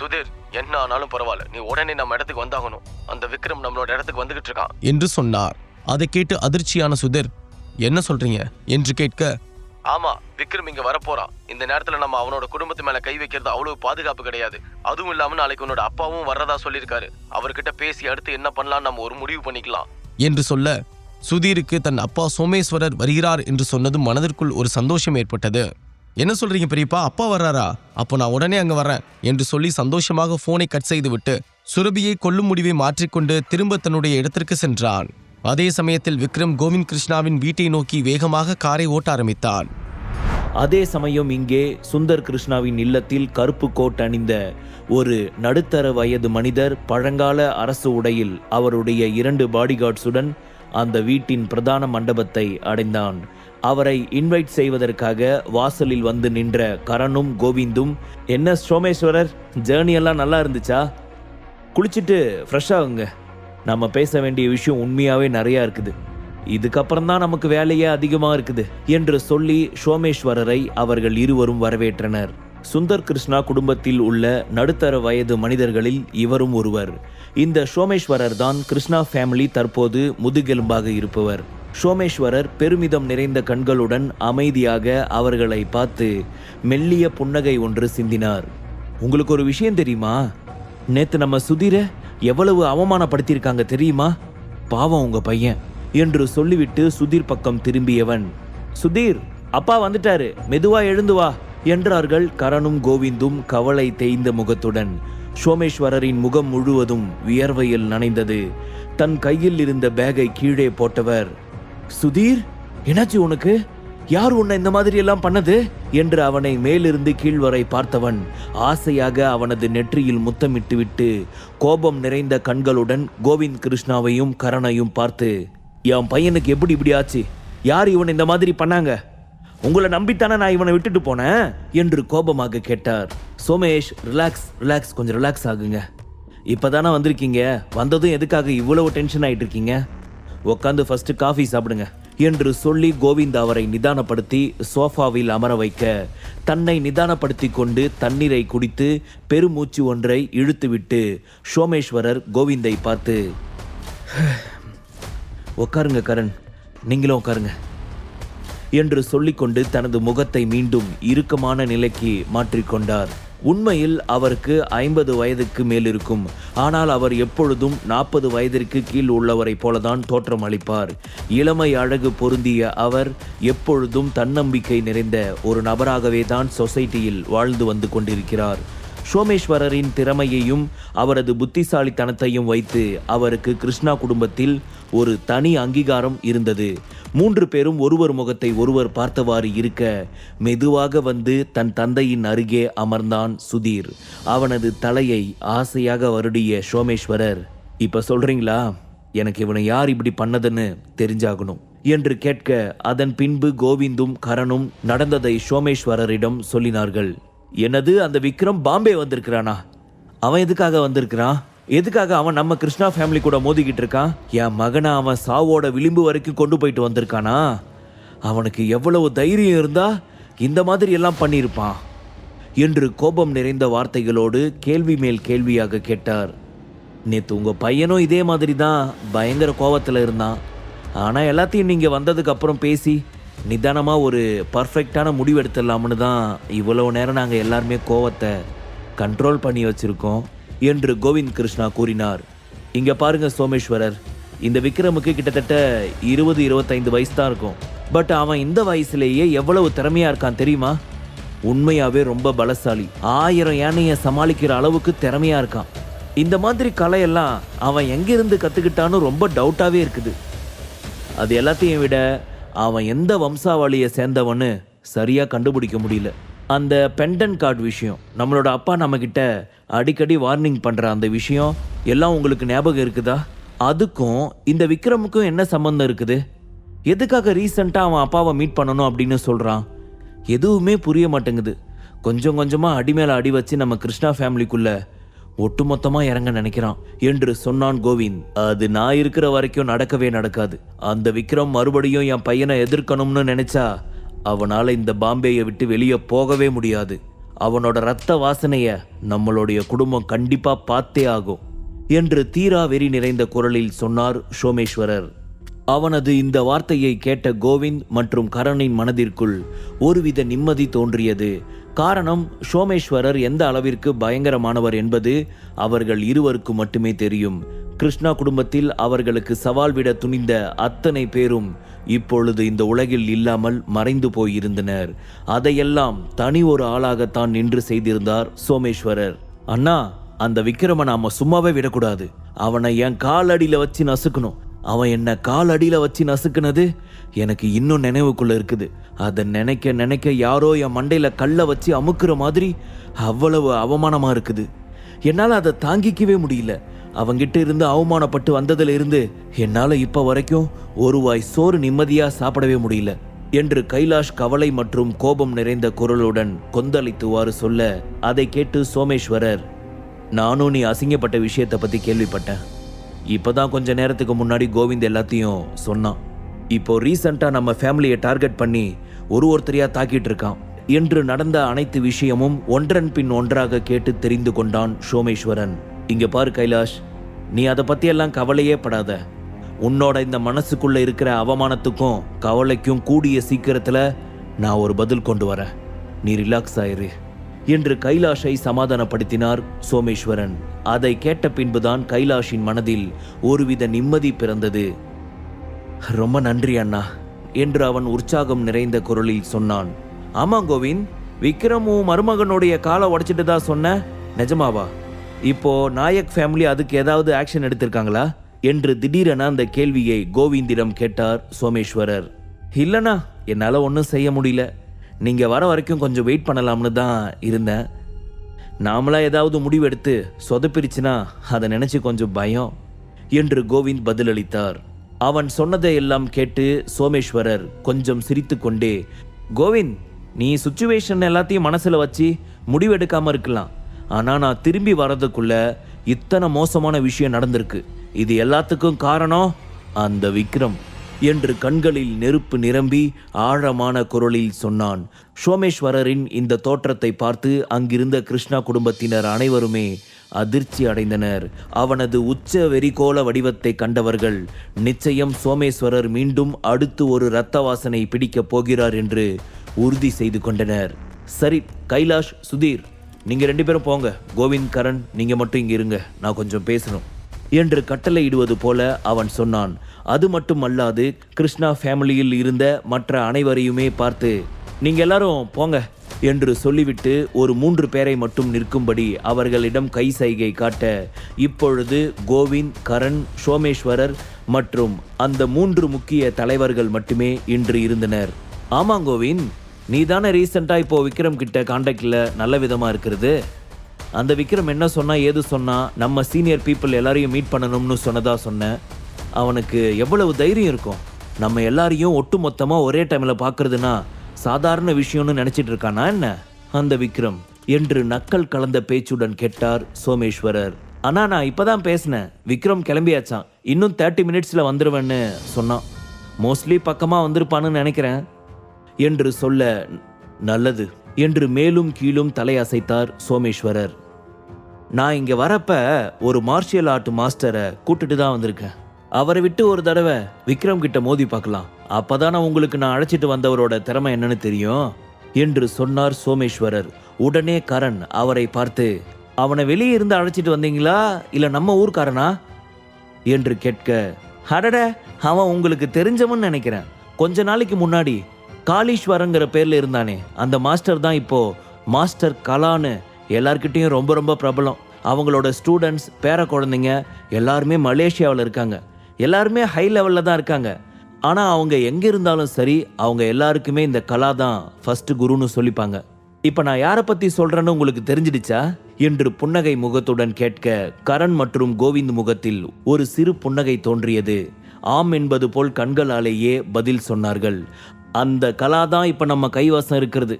சுதீர் என்ன ஆனாலும் பரவாயில்ல. நீ உடனே நம்ம இடத்துக்கு வந்தாகணும். அந்த விக்ரம் நம்மளோட இடத்துக்கு வந்துகிட்டு இருக்கான். என்று சொன்னார். அதை கேட்டு அதிர்ச்சியான சுதீர் என்ன சொல்றீங்க? என்று கேட்க ஆமா விக்ரம் இங்க வரப்போறான். இந்த நேரத்துல நம்ம அவனோட குடும்பத்து மேல கை வைக்கிறது அவ்வளவு பாதுகாப்பு கிடையாது. அதுவும் இல்லாம நாளைக்கு உன்னோட அப்பாவும் வர்றதா சொல்லியிருக்காரு. அவர்கிட்ட பேசி அடுத்து என்ன பண்ணலாம் நம்ம ஒரு முடிவு பண்ணிக்கலாம். என்று சொல்ல சுதீருக்கு தன் அப்பா சோமேஸ்வரர் வருகிறார் என்று சொன்னதும் மனதிற்குள் ஒரு சந்தோஷம் ஏற்பட்டது. என்ன சொல்றீங்க பெரியப்பா? அப்பா வர்றாரா? அப்போ நான் உடனே அங்க வரேன் என்று சொல்லி சந்தோஷமாக போனை கட் செய்துவிட்டு சுரபியை கொல்லும் முடிவை மாற்றிக்கொண்டு திரும்ப தன்னுடைய இடத்திற்கு சென்றான். அதே சமயத்தில் விக்ரம் கோவிந்த் கிருஷ்ணாவின் வீட்டை நோக்கி வேகமாக காரை ஓட்ட ஆரம்பித்தான். அதே சமயம் இங்கே சுந்தர் கிருஷ்ணாவின் இல்லத்தில் கருப்பு கோட் அணிந்த ஒரு நடுத்தர வயது மனிதர் பழங்கால அரசு உடையில் அவருடைய இரண்டு பாடிகார்ட்ஸுடன் அந்த வீட்டின் பிரதான மண்டபத்தை அடைந்தான். அவரை இன்வைட் செய்வதற்காக வாசலில் வந்து நின்ற கரணும் கோவிந்தும் என்ன சோமேஸ்வரர் ஜேர்னி எல்லாம் நல்லா இருந்துச்சா? குளிச்சுட்டு ஃப்ரெஷ் ஆகுங்க. நம்ம பேச வேண்டிய விஷயம் உண்மையாவே நிறையா இருக்குது. இதுக்கப்புறம் தான் நமக்கு வேலையே அதிகமாக இருக்குது என்று சொல்லி சோமேஸ்வரரை அவர்கள் இருவரும் வரவேற்றனர். சுந்தர் கிருஷ்ணா குடும்பத்தில் உள்ள நடுத்தர வயது மனிதர்களில் இவரும் ஒருவர். இந்த சோமேஸ்வரர் தான் கிருஷ்ணா ஃபேமிலி தற்போது முதுகெலும்பாக இருப்பவர். சோமேஸ்வரர் பெருமிதம் நிறைந்த கண்களுடன் அமைதியாக அவர்களை பார்த்து மெல்லிய புன்னகை ஒன்று சிந்தினார். உங்களுக்கு ஒரு விஷயம் தெரியுமா? நேத்து நம்ம சுதிர எவ்வளவு அவமானப்படுத்தியிருக்காங்க தெரியுமா? பாவம் உங்க பையன் என்று சொல்லிவிட்டு சுதீர் பக்கம் திரும்பியவன். சுதீர் அப்பா வந்துட்டாரு. மெதுவா எழுந்து வா என்றார்கள் கரணும் கோவிந்தும் கவலை தேய்ந்த முகத்துடன். சோமேஸ்வரரின் முகம் முழுவதும் வியர்வையில் நனைந்தது. தன் கையில் இருந்த பேகை கீழே போட்டவர் சுதீர் என்னாச்சு உனக்கு? யார் உன்னை இந்த மாதிரி எல்லாம் பண்ணது? என்று அவனை மேலிருந்து கீழ் வரை பார்த்தவன் ஆசையாக அவனது நெற்றியில் முத்தமிட்டு விட்டு கோபம் நிறைந்த கண்களுடன் கோவிந்த் கிருஷ்ணாவையும் கரணையும் பார்த்து என் பையனுக்கு எப்படி இப்படி ஆச்சு? யார் இவன் இந்த மாதிரி பண்ணாங்க? உங்களை நம்பித்தானே நான் இவனை விட்டுட்டு போனேன்? என்று கோபமாக கேட்டார். சோமேஷ் ரிலாக்ஸ் ரிலாக்ஸ் கொஞ்சம் ரிலாக்ஸ் ஆகுங்க. இப்பதானே வந்திருக்கீங்க? வந்ததும் எதுக்காக இவ்வளவு டென்ஷன் ஆயிட்டு இருக்கீங்க உட்காந்து ஃபர்ஸ்ட் காஃபி சாப்பிடுங்க. என்று சொல்லி கோவிந்த் அவரை நிதானப்படுத்தி சோஃபாவில் அமர வைக்க தன்னை நிதானப்படுத்தி கொண்டு தண்ணீரை குடித்து பெருமூச்சு ஒன்றை இழுத்துவிட்டு சோமேஸ்வரர் கோவிந்தை பார்த்து உட்காருங்க கரண் நீங்களும் உட்காருங்க என்று சொல்லிக்கொண்டு தனது முகத்தை மீண்டும் இறுக்கமான நிலைக்கு மாற்றிக்கொண்டார். உண்மையில் அவருக்கு ஐம்பது வயதுக்கு மேல் இருக்கும் ஆனால் அவர் எப்பொழுதும் நாற்பது வயதிற்கு கீழ் உள்ளவரைப் போலதான் தோற்றம் அளிப்பார். இளமை அழகு பொருந்திய அவர் எப்பொழுதும் தன்னம்பிக்கை நிறைந்த ஒரு நபராகவே தான் சொசைட்டியில் வாழ்ந்து வந்து கொண்டிருக்கிறார். சோமேஸ்வரரின் திறமையையும் அவரது புத்திசாலித்தனத்தையும் வைத்து அவருக்கு கிருஷ்ணா குடும்பத்தில் ஒரு தனி அங்கீகாரம் இருந்தது. மூன்று பேரும் ஒருவர் முகத்தை ஒருவர் பார்த்தவாறு இருக்க மெதுவாக வந்து தன் தந்தையின் அருகே அமர்ந்தான் சுதீர். அவனது தலையை ஆசையாக வருடிய சோமேஸ்வரர் இப்ப சொல்றீங்களா? எனக்கு இவனை யார் இப்படி பண்ணதுன்னு தெரிஞ்சாகணும் என்று கேட்க அதன் பின்பு கோவிந்தும் கரணும் நடந்ததை சோமேஸ்வரரிடம் சொல்லினார்கள். என்னது? அந்த விக்ரம் பாம்பே வந்திருக்கிறானா? அவன் எதுக்காக வந்திருக்கிறான்? எதுக்காக அவன் நம்ம கிருஷ்ணா ஃபேமிலி கூட மோதிக்கிட்டு இருக்கான் என் மகனை அவன் சாவோட விளிம்பு வரைக்கும் கொண்டு போயிட்டு வந்திருக்கானா? அவனுக்கு எவ்வளவு தைரியம் இருந்தா இந்த மாதிரி எல்லாம் பண்ணியிருப்பான்? என்று கோபம் நிறைந்த வார்த்தைகளோடு கேள்வி மேல் கேள்வியாக கேட்டார். நேற்று உங்கள் பையனும் இதே மாதிரி தான் பயங்கர கோபத்தில் இருந்தான். ஆனால் எல்லாத்தையும் நீங்கள் வந்ததுக்கப்புறம் பேசி நிதானமாக ஒரு பர்ஃபெக்டான முடிவு எடுத்துடலாம்னு தான் இவ்வளோ நேரம் நாங்கள் எல்லாருமே கோவத்தை கண்ட்ரோல் பண்ணி வச்சுருக்கோம். என்று கோவிந்த் கிருஷ்ணா கூறினார். இங்க பாருங்க சோமேஸ்வரர் இந்த விக்ரமுக்கு கிட்டத்தட்ட இருபது இருபத்தைந்து வயசு தான் இருக்கும். பட் அவன் இந்த வயசுலேயே எவ்வளவு திறமையா இருக்கான் தெரியுமா? உண்மையாவே ரொம்ப பலசாலி. ஆயிரம் யானையை சமாளிக்கிற அளவுக்கு திறமையா இருக்கான். இந்த மாதிரி கலையெல்லாம் அவன் எங்கிருந்து கத்துக்கிட்டான்னு ரொம்ப டவுட்டாவே இருக்குது. அது எல்லாத்தையும் விட அவன் எந்த வம்சாவளியை சேர்ந்தவன்னு சரியா கண்டுபிடிக்க முடியல. அந்த பெண்டன் கார்டு விஷயம் நம்மளோட அப்பா நம்மக்கிட்ட அடிக்கடி வார்னிங் பண்ணுற அந்த விஷயம் எல்லாம் உங்களுக்கு ஞாபகம் இருக்குதா? அதுக்கும் இந்த விக்ரமுக்கும் என்ன சம்மந்தம் இருக்குது? எதுக்காக ரீசெண்டாக அவன் அப்பாவை மீட் பண்ணணும் அப்படின்னு சொல்கிறான் எதுவுமே புரிய மாட்டேங்குது. கொஞ்சம் கொஞ்சமாக அடி மேலே அடி வச்சு நம்ம கிருஷ்ணா ஃபேமிலிக்குள்ளே ஒட்டுமொத்தமாக இறங்க நினைக்கிறான். என்று சொன்னான் கோவிந்த். அது நான் இருக்கிற வரைக்கும் நடக்கவே நடக்காது. அந்த விக்ரம் மறுபடியும் என் பையனை எதிர்க்கணும்னு நினைச்சா அவனால் இந்த பாம்பேயை விட்டு வெளியே போகவே முடியாது. அவனோட ரத்த வாசனையை நம்மளுடைய குடும்பம் கண்டிப்பாக பார்த்தே ஆகும் என்று தீரா வெறி நிறைந்த குரலில் சொன்னார் சோமேஸ்வரர். அவனது இந்த வார்த்தையை கேட்ட கோவிந்த் மற்றும் கரணின் மனதிற்குள் ஒருவித நிம்மதி தோன்றியது. காரணம் சோமேஸ்வரர் எந்த அளவிற்கு பயங்கரமானவர் என்பது அவர்கள் இருவருக்கு மட்டுமே தெரியும். கிருஷ்ணா குடும்பத்தில் அவர்களுக்கு சவால் விட துணிந்த அத்தனை பேரும் இப்பொழுது இந்த உலகில் இல்லாமல் மறைந்து போயிருந்தனர். அதையெல்லாம் தனி ஒரு ஆளாகத்தான் நின்று செய்திருந்தார் சோமேஸ்வரர். அண்ணா அந்த விக்ரம நாம சும்மாவே விடக்கூடாது. அவனை என் காலடியில வச்சு நசுக்கணும். அவன் என்ன கால் அடியில் வச்சு நசுக்குனது எனக்கு இன்னும் நினைவுக்குள்ள இருக்குது. அதை நினைக்க நினைக்க யாரோ என் மண்டையில் கல்லை வச்சு அமுக்குற மாதிரி அவ்வளவு அவமானமாக இருக்குது. என்னால் அதை தாங்கிக்கவே முடியல. அவங்கிட்ட இருந்து அவமானப்பட்டு வந்ததுல இருந்து இப்போ வரைக்கும் ஒரு வாய் சோறு நிம்மதியாக சாப்பிடவே முடியல. என்று கைலாஷ் கவலை மற்றும் கோபம் நிறைந்த குரலுடன் கொந்தளித்துவாறு சொல்ல அதை கேட்டு சோமேஸ்வரர் நானும் நீ அசிங்கப்பட்ட விஷயத்தை பற்றி கேள்விப்பட்டேன். இப்பதான் கொஞ்ச நேரத்துக்கு முன்னாடி கோவிந்த் எல்லாத்தையும் சொன்னான். இப்போ ரீசண்டாக நம்ம ஃபேமிலியை டார்கெட் பண்ணி ஒரு ஒருத்தரையா தாக்கிட்டு இருக்கான். என்று நடந்த அனைத்து விஷயமும் ஒன்றன் பின் ஒன்றாக கேட்டு தெரிந்து கொண்டான் சோமேஸ்வரன். இங்க பாரு கைலாஷ் நீ அதை பத்தியெல்லாம் கவலையே படாத. உன்னோட இந்த மனசுக்குள்ள இருக்கிற அவமானத்துக்கும் கவலைக்கும் கூடிய சீக்கிரத்துல நான் ஒரு பதில் கொண்டு வரேன். நீ ரிலாக்ஸ் ஆயிரு. என்று கைலாஷை சமாதானப்படுத்தினார் சோமேஸ்வரன். அதை கேட்ட பின்புதான் கைலாஷின் மனதில் ஒருவித நிம்மதி பிறந்தது. ரொம்ப நன்றி அண்ணா என்று அவன் உற்சாகம் நிறைந்த குரலில் சொன்னான். ஆமா கோவிந்த் விக்ரமும் மருமகனுடைய காலை உடைச்சிட்டு தான் சொன்ன? நிஜமாவா இப்போ நாயக் ஃபேமிலி அதுக்கு ஏதாவது ஆக்ஷன் எடுத்திருக்காங்களா? என்று திடீரென அந்த கேள்வியை கோவிந்திடம் கேட்டார் சோமேஸ்வரர். இல்லைண்ணா என்னால் ஒன்றும் செய்ய முடியல. நீங்கள் வர வரைக்கும் கொஞ்சம் வெயிட் பண்ணலாம்னு தான் இருந்தேன். நாமளாக ஏதாவது முடிவெடுத்து சொதப்பிருச்சுன்னா அதை நினச்சி கொஞ்சம் பயம் என்று கோவிந்த் பதிலளித்தார். அவன் சொன்னதை எல்லாம் கேட்டு சோமேஸ்வரர் கொஞ்சம் சிரித்துக்கொண்டே கோவிந்த் நீ சுச்சுவேஷன் எல்லாத்தையும் மனசில் வச்சு முடிவெடுக்காமல் இருக்கலாம். ஆனால் நான் திரும்பி வர்றதுக்குள்ள இத்தனை மோசமான விஷயம் நடந்திருக்கு. இது எல்லாத்துக்கும் காரணம் அந்த விக்ரம். என்று கண்களில் நெருப்பு நிரம்பி ஆழமான குரலில் சொன்னான். சோமேஸ்வரரின் இந்த தோற்றத்தை பார்த்து அங்கிருந்த கிருஷ்ணா குடும்பத்தினர் அனைவருமே அதிர்ச்சி அடைந்தனர். அவனது உச்ச வெறிகோல வடிவத்தை கண்டவர்கள் நிச்சயம் சோமேஸ்வரர் மீண்டும் அடுத்து ஒரு இரத்த வாசனை பிடிக்கப் போகிறார் என்று உறுதி செய்து கொண்டனர். சரி கைலாஷ் சுதீர் நீங்க ரெண்டு பேரும் போங்க. கோவிந்த் கரண் நீங்க மட்டும் இங்க இருங்க. நான் கொஞ்சம் பேசணும் என்று கட்டளையிடுவது போல அவன் சொன்னான். அது மட்டும் அல்லாது கிருஷ்ணா ஃபேமிலியில் இருந்த மற்ற அனைவரையுமே பார்த்து நீங்க எல்லாரும் போங்க என்று சொல்லிவிட்டு ஒரு மூன்று பேரை மட்டும் நிற்கும்படி அவர்களிடம் கை சைகை காட்ட இப்பொழுது கோவிந்த் கரண் சோமேஸ்வரர் மற்றும் அந்த மூன்று முக்கிய தலைவர்கள் மட்டுமே இன்று இருந்தனர். ஆமாம் கோவிந்த் நீ தானே ரீசெண்டாக இப்போ விக்ரம் கிட்ட காண்டாக்ட்ல நல்ல விதமாக இருக்கிறது? அந்த விக்ரம் என்ன சொன்னால் ஏது சொன்னால் நம்ம சீனியர் பீப்புள் எல்லாரையும் மீட் பண்ணணும்னு சொன்னதாக சொன்னேன் அவனுக்கு எவ்வளவு தைரியம் இருக்கும் நம்ம எல்லாரையும் ஒட்டு மொத்தமாக ஒரே டைமில் பார்க்கறதுனா சாதாரண விஷயம்னு நினச்சிட்டு இருக்கானா என்ன? அந்த விக்ரம் என்று நக்கல் கலந்த பேச்சுடன் கேட்டார் சோமேஸ்வரர். ஆனால் நான் இப்பதான் பேசினேன். விக்ரம் கிளம்பியாச்சான் இன்னும் தேர்ட்டி மினிட்ஸ்ல வந்துருவேன்னு சொன்னான். மோஸ்ட்லி பக்கமா வந்திருப்பான்னு நினைக்கிறேன் என்று சொல்ல நல்லது என்று மேலும் கீழும் தலையசைத்தார் சோமேஸ்வரர். நான் இங்க வரப்ப ஒரு மார்ஷியல் ஆர்ட் மாஸ்டரை கூட்டுட்டு தான் வந்திருக்கேன். அவரை விட்டு ஒரு தடவை விக்ரம் கிட்ட மோதி பார்க்கலாம். அப்பதானே உங்களுக்கு நான் அழைச்சிட்டு வந்தவரோட திறமை என்னன்னு தெரியும் என்று சொன்னார் சோமேஸ்வரர். உடனே கரண் அவரை பார்த்து அவனை வெளியே இருந்து அழைச்சிட்டு வந்தீங்களா? இல்ல நம்ம ஊர்க்காரனா? என்று கேட்க அடட அவன் உங்களுக்கு தெரிஞ்சவன் நினைக்கிறேன். கொஞ்ச நாளைக்கு முன்னாடி காளீஸ்வரங்கிற பேர்ல இருந்தானே அந்த மாஸ்டர் தான் இப்போ மாஸ்டர் கலான்னு எல்லார்கிட்டயும் ரொம்ப ரொம்ப பிரபலம். அவங்களோட ஸ்டூடெண்ட்ஸ் பேர குழந்தைங்க எல்லாருமே மலேசியாவில் இருக்காங்க. எல்லாருமே ஹை லெவலில் தான் இருக்காங்க. ஆனால் அவங்க எங்கே இருந்தாலும் சரி அவங்க எல்லாருக்குமே இந்த கலா தான் ஃபர்ஸ்ட் குருன்னு சொல்லிப்பாங்க. இப்போ நான் யாரை பற்றி சொல்கிறேன்னு உங்களுக்கு தெரிஞ்சிடுச்சா? என்று புன்னகை முகத்துடன் கேட்க கரண் மற்றும் கோவிந்த் முகத்தில் ஒரு சிறு புன்னகை தோன்றியது. ஆம் என்பது போல் கண்களாலேயே பதில் சொன்னார்கள். அந்த கலா தான் இப்போ நம்ம கைவசம் இருக்கிறது.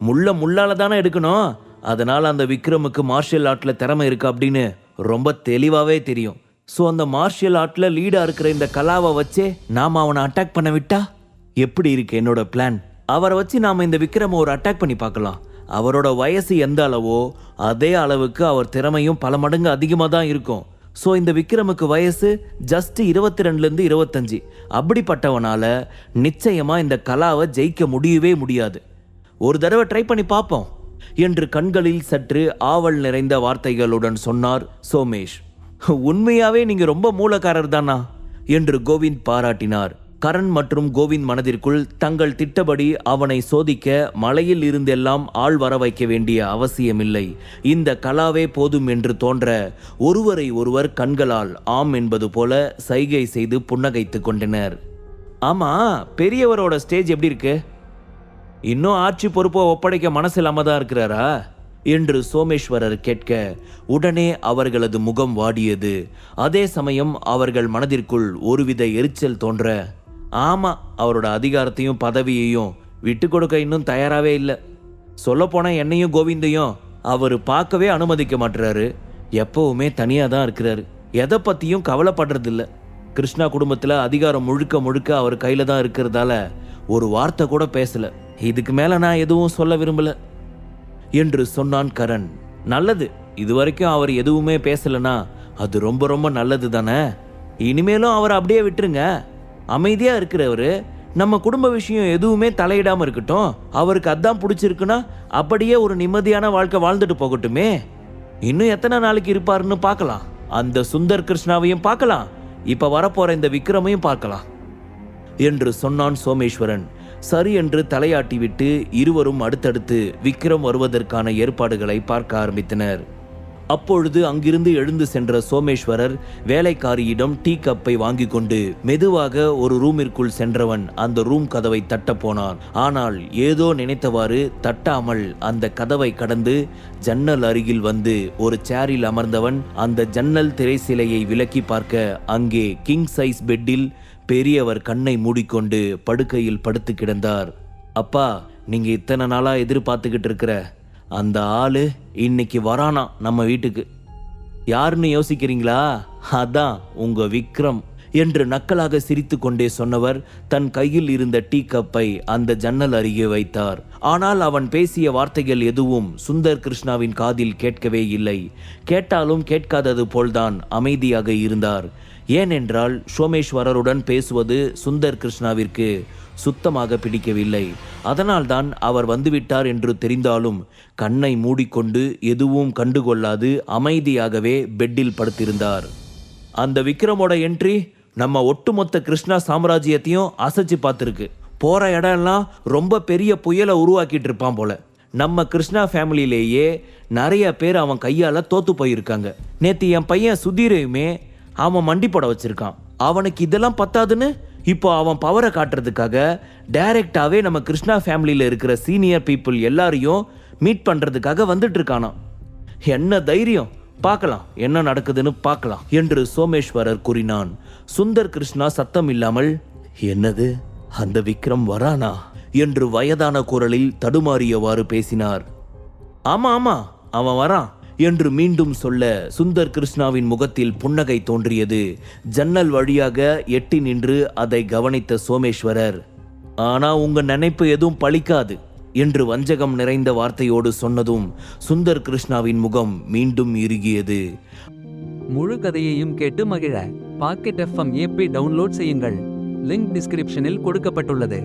முள்ள முள்ளால தானே எடுக்கணும்? அதனால் அந்த விக்ரமுக்கு மார்ஷியல் ஆர்ட்டில் திறமை இருக்கு அப்படின்னு ரொம்ப தெளிவாகவே தெரியும். ஸோ அந்த மார்ஷியல் ஆர்ட்ல லீடா இருக்கிற இந்த கலாவை வச்சே நாம அவனை அட்டாக் பண்ண விட்டா? எப்படி இருக்கு என்னோட பிளான் அவரை வச்சு நாம இந்த விக்ரம ஒரு அட்டாக் பண்ணி பார்க்கலாம். அவரோட வயசு எந்த அளவோ அதே அளவுக்கு அவர் திறமையும் பல மடங்கு அதிகமாக தான் இருக்கும். ஸோ இந்த விக்ரமுக்கு வயசு ஜஸ்ட் இருபத்தி ரெண்டுலேருந்து இருபத்தஞ்சி. அப்படிப்பட்டவனால நிச்சயமாக இந்த கலாவை ஜெயிக்க முடியவே முடியாது. ஒரு தடவை ட்ரை பண்ணி பார்ப்போம். என்று கண்களில் சற்று ஆவல் நிறைந்த வார்த்தைகளுடன் சொன்னார் சோமேஷ். உண்மையாவே நீங்க ரொம்ப மூலக்காரர் தானா என்று கோவிந்த் பாராட்டினார். கரண் மற்றும் கோவிந்த் மனதிற்குள் தங்கள் திட்டப்படி அவனை சோதிக்க மலையில் இருந்தெல்லாம் ஆள் வர வைக்க வேண்டிய அவசியமில்லை. இந்த கலாவே போதும் என்று தோன்ற ஒருவரை ஒருவர் கண்களால் ஆம் என்பது போல சைகை செய்து புன்னகைத்து கொண்டனர். ஆமா பெரியவரோட ஸ்டேஜ் எப்படி இருக்கு? இன்னும் ஆட்சி பொறுப்பை ஒப்படைக்க மனசு இல்லாம தான் இருக்கிறாரா? என்று சோமேஸ்வரர் கேட்க உடனே அவர்களது முகம் வாடியது. அதே சமயம் அவர்கள் மனதிற்குள் ஒருவித எரிச்சல் தோன்ற ஆமா அவரோட அதிகாரத்தையும் பதவியையும் விட்டு கொடுக்க இன்னும் தயாராகவே இல்லை. சொல்லப்போனால் என்னையும் கோவிந்தையும் அவர் பார்க்கவே அனுமதிக்க மாட்டுறாரு எப்பவுமே தனியாக தான் இருக்கிறாரு. எதை பற்றியும் கவலைப்படுறதில்ல. கிருஷ்ணா குடும்பத்தில் அதிகாரம் முழுக்க முழுக்க அவர் கையில் தான் இருக்கிறதால ஒரு வார்த்தை கூட பேசலை. இதுக்கு மேலே நான் எதுவும் சொல்ல விரும்பலை. என்று சொன்னான் கரண். நல்லது இதுவரைக்கும் அவர் எதுவுமே பேசலனா அது ரொம்ப ரொம்ப நல்லது தானே? இனிமேலும் அவர் அப்படியே விட்டுருங்க. அமைதியா இருக்கிறவரு நம்ம குடும்ப விஷயம் எதுவுமே தலையிடாம இருக்கட்டும். அவருக்கு அதான் பிடிச்சிருக்குன்னா அப்படியே ஒரு நிம்மதியான வாழ்க்கை வாழ்ந்துட்டு போகட்டுமே. இன்னும் எத்தனை நாளைக்கு இருப்பாருன்னு பார்க்கலாம். அந்த சுந்தர் கிருஷ்ணாவையும் பார்க்கலாம். இப்ப வரப்போற இந்த விக்ரமையும் பார்க்கலாம். என்று சொன்னான் சோமேஸ்வரன். சரி என்று தலையாட்டிவிட்டு இருவரும் அடுத்தடுத்து விக்ரம் வருவதற்கான ஏற்பாடுகளை பார்க்க ஆரம்பித்தனர். அப்பொழுது அங்கிருந்து எழுந்து சென்ற சோமேஸ்வரர் வேலைக்காரியிடம் டீ கப்பை வாங்கி கொண்டு மெதுவாக ஒரு ரூமிற்குள் சென்றவன் அந்த ரூம் கதவை தட்டப்போனான் ஆனால் ஏதோ நினைத்தவாறு தட்டாமல் அந்த கதவை கடந்து ஜன்னல் அருகில் வந்து ஒரு சேரில் அமர்ந்தவன் அந்த ஜன்னல் திரைசிலையை விலக்கி பார்க்க அங்கே கிங் சைஸ் பெட்டில் பெரியவர் கண்ணை மூடிக்கொண்டு படுக்கையில் படுத்து கிடந்தார். அப்பா நீங்க இத்தனை நாளா எதிர்பார்த்துக்கிட்டு இருக்கிற அந்த ஆளு இன்னைக்கு வரானா நம்ம வீட்டுக்கு? யாருன்னு யோசிக்கிறீங்களா? அதான் உங்க விக்ரம் என்று நக்கலாக சிரித்துக்கொண்டே சொன்னவர் தன் கையில் இருந்த டீ கப்பை அந்த ஜன்னல் அருகே வைத்தார். ஆனால் அவன் பேசிய வார்த்தைகள் எதுவும் சுந்தர் கிருஷ்ணாவின் காதில் கேட்கவே இல்லை. கேட்டாலும் கேட்காதது போல்தான் அமைதியாக இருந்தார். ஏனென்றால் சோமேஸ்வரருடன் பேசுவது சுந்தர் கிருஷ்ணாவிற்கு சுத்தமாக பிடிக்கவில்லை. அதனால்தான் அவர் வந்துவிட்டார் என்று தெரிந்தாலும் கண்ணை மூடிக்கொண்டு எதுவும் கண்டுகொள்ளாது அமைதியாகவே பெட்டில் படுத்திருந்தார். அந்த விக்ரமோட என்ட்ரி நம்ம ஒட்டுமொத்த கிருஷ்ணா சாம்ராஜ்யத்தையும் அசைச்சு பார்த்துருக்கு. போகிற இடம்லாம் ரொம்ப பெரிய புயலை உருவாக்கிட்டு இருப்பான் போல. நம்ம கிருஷ்ணா ஃபேமிலியிலேயே நிறைய பேர் அவன் கையால் தோத்து போயிருக்காங்க. நேற்று என் பையன் சுதீரையுமே அவன் மண்டி போட வச்சிருக்கான். அவனுக்கு இதெல்லாம் பத்தாதுன்னு இப்போ அவன் பவரை காட்டுறதுக்காக டைரக்டாவே நம்ம கிருஷ்ணா ஃபேமிலியில் இருக்கிற சீனியர் பீப்புள் எல்லாரையும் மீட் பண்ணுறதுக்காக வந்துட்டு இருக்கானாம். என்ன தைரியம்? பார்க்கலாம். என்ன நடக்குதுன்னு பார்க்கலாம். என்று சோமேஸ்வரர் கூறினான். சுந்தர் கிருஷ்ணா சத்தம் இல்லாமல் என்னது? அந்த விக்ரம் வரானா? என்று வயதான குரலில் தடுமாறியவாறு பேசினார். ஆமா ஆமா. அவன் வரான். என்று மீண்டும் சொல்ல சுந்தர் கிருஷ்ணாவின் முகத்தில் புன்னகை தோன்றியது. ஜன்னல் வழியாக எட்டி நின்று அதை கவனித்த சோமேஸ்வரர் ஆனா உங்க நினைப்பு எதுவும் பழிக்காது என்று வஞ்சகம் நிறைந்த வார்த்தையோடு சொன்னதும் சுந்தர் கிருஷ்ணாவின் முகம் மீண்டும் இறுகியது. முழு கதையையும் கேட்டு மகிழ. பாக்கெட் எஃப்எம் ஏபி டவுன்லோட் செய்யுங்கள். லிங்க் டிஸ்கிரிப்ஷனில் கொடுக்கப்பட்டுள்ளது.